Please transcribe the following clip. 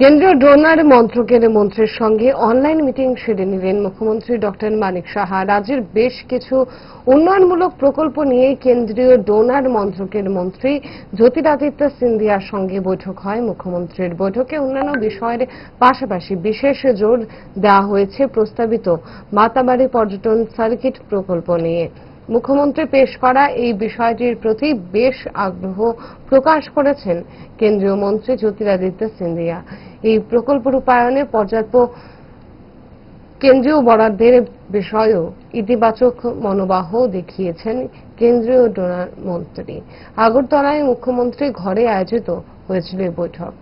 কেন্দ্রীয় ডোনার মন্ত্রকের মন্ত্রীর সঙ্গে অনলাইন মিটিং সেরে নিলেন মুখ্যমন্ত্রী ডক্টর মানিক সাহা। রাজ্যের বেশ কিছু উন্নয়নমূলক প্রকল্প নিয়ে কেন্দ্রীয় ডোনার মন্ত্রকের মন্ত্রী জ্যোতিরাদিত্য সিন্ধিয়ার সঙ্গে বৈঠক হয়। মুখ্যমন্ত্রীর বৈঠকে অন্যান্য বিষয়ের পাশাপাশি বিশেষ জোর দেওয়া হয়েছে প্রস্তাবিত মাতাবাড়ি পর্যটন সার্কিট প্রকল্প নিয়ে। মুখ্যমন্ত্রী পেশ করা এই বিষয়টির প্রতি বেশ আগ্রহ প্রকাশ করেছেন কেন্দ্রীয় মন্ত্রী জ্যোতিরাদিত্য সিন্ধিয়া। এই প্রকল্প রূপায়ণে পর্যাপ্ত কেন্দ্রীয় বরাদ্দের বিষয়েও ইতিবাচক মনোবাহ দেখিয়েছেন কেন্দ্রীয় ডোনার মন্ত্রী। আগরতলায় মুখ্যমন্ত্রী ঘরে আয়োজিত হয়েছিল এই বৈঠক।